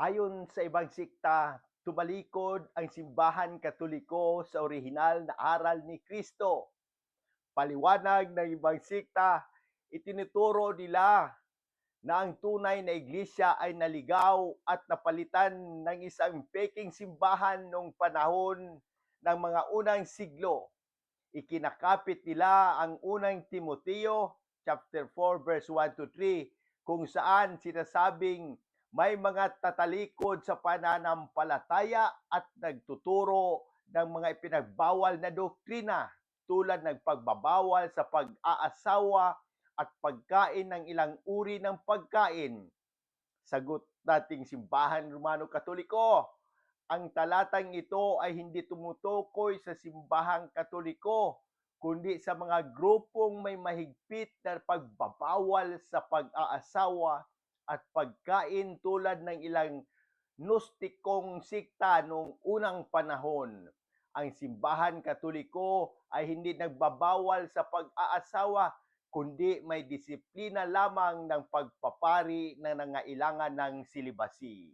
Ayon sa ibang sikta, tumalikod ang simbahan katoliko sa orihinal na aral ni Kristo. Paliwanag ng ibang sikta, itinuturo nila na ang tunay na iglesia ay naligaw at napalitan ng isang peking simbahan noong panahon ng mga unang siglo. Ikinakapit nila ang unang Timoteo chapter 4 verse 1 to 3 kung saan sinasabing may mga tatalikod sa pananampalataya at nagtuturo ng mga ipinagbawal na doktrina tulad ng pagbabawal sa pag-aasawa at pagkain ng ilang uri ng pagkain. Sagot nating simbahan Romano Katoliko, ang talatang ito ay hindi tumutukoy sa simbahang katoliko, kundi sa mga grupong may mahigpit na pagbabawal sa pag-aasawa at pagkain tulad ng ilang Gnostikong sikta noong unang panahon. Ang simbahan katoliko ay hindi nagbabawal sa pag-aasawa, kundi may disiplina lamang ng pagpapari na nangailangan ng silibasi.